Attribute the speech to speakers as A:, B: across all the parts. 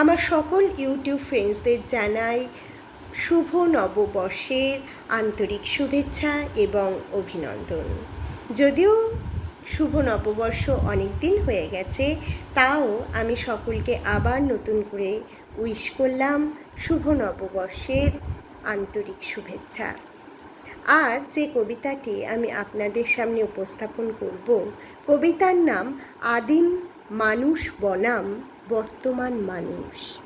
A: আমার সকল ইউটিউব ফ্রেন্ডসদের জানাই শুভ নববর্ষের আন্তরিক শুভেচ্ছা এবং অভিনন্দন। যদিও শুভ নববর্ষ অনেক দিন হয়ে গেছে, তাও আমি সকলকে আবার নতুন করে উইশ করলাম শুভ নববর্ষের আন্তরিক শুভেচ্ছা। আজ যে কবিতাটি আমি আপনাদের সামনে উপস্থাপন করব, কবিতার নাম আদিম মানুষ বনাম বর্তমান মানুষ।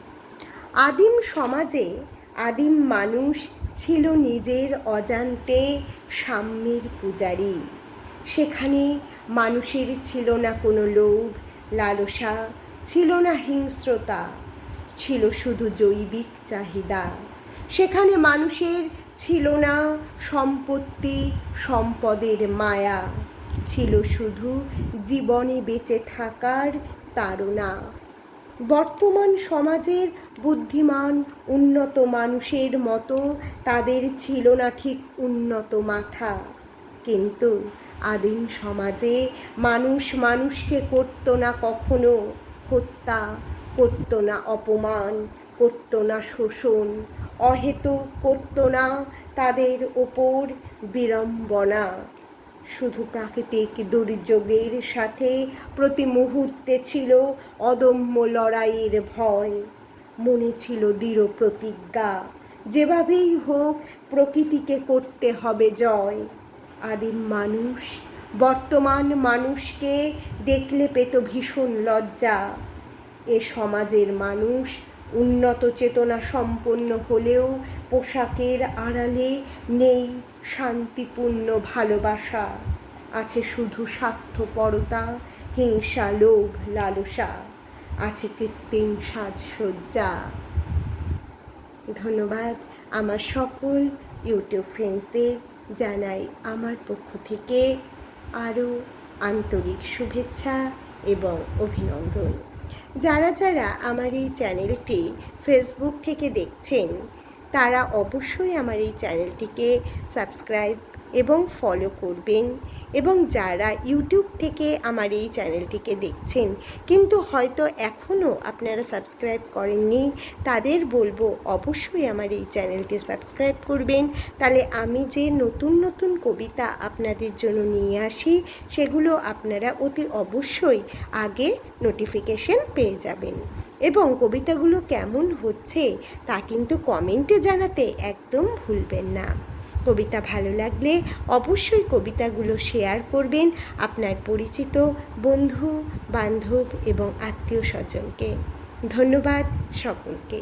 A: আদিম সমাজে আদিম মানুষ ছিল নিজের অজান্তে সাম্যের পূজারী। সেখানে মানুষের ছিল না কোনো লোভ, লালসা, ছিল না হিংস্রতা, ছিল শুধু জৈবিক চাহিদা। সেখানে মানুষের ছিল না সম্পত্তি, সম্পদের মায়া। ছিল শুধু জীবনে বেঁচে থাকার তাড়না। বর্তমান সমাজের বুদ্ধিমান, উন্নত মানুষের মতো তাদের ছিল না ঠিক উন্নত মাথা। কিন্তু আদিম সমাজে মানুষ মানুষকে করতো না কখনো। হত্যা করতো না অপমান, করতো না শোষণ, অহেতুক করতো না তাদের ওপর বিড়ম্বনা। শুধু প্রাকৃতিক দুর্যোগের সাথে প্রতি মুহূর্তে ছিল অদম্য লড়াইয়ের ভয়। মনে ছিল দৃঢ় প্রতিজ্ঞা, যেভাবেই হোক প্রকৃতিকে করতে হবে জয়। আদিম মানুষ, বর্তমান মানুষকে দেখলে পেত ভীষণ লজ্জা। এ সমাজের মানুষ উন্নত চেতনা সম্পন্ন হলেও পোশাকের আড়ালে নেই শান্তিপূর্ণ ভালোবাসা। আছে শুধু স্বার্থপরতা, হিংসা, লোভ, লালসা। আছে কৃত্রিম সাজসজ্জা। ধন্যবাদ আমার সকল ইউটিউব ফ্রেন্ডসদের জানাই আমার পক্ষ থেকে আরও আন্তরিক শুভেচ্ছা এবং অভিনন্দন। যারা যারা আমার এই চ্যানেলটি ফেসবুক থেকে দেখছেন তারা অবশ্যই আমার এই চ্যানেলটিকে সাবস্ক্রাইব এবং ফলো করবেন। এবং যারা ইউটিউব থেকে আমার এই চ্যানেলটিকে দেখছেন, কিন্তু হয়তো এখনও আপনারা সাবস্ক্রাইব করেননি, তাদের বলব অবশ্যই আমার এই চ্যানেলটি সাবস্ক্রাইব করবেন। তাহলে আমি যে নতুন নতুন কবিতা আপনাদের জন্য নিয়ে আসি, সেগুলো আপনারা অতি অবশ্যই আগে নোটিফিকেশন পেয়ে যাবেন। এবং কবিতাগুলো কেমন হচ্ছে তা কিন্তু কমেন্টে জানাতে একদম ভুলবেন না। কবিতা ভালো লাগলে অবশ্যই কবিতাগুলো শেয়ার করবেন আপনার পরিচিত বন্ধু, বান্ধব এবং আত্মীয় স্বজনকে। ধন্যবাদ সকলকে।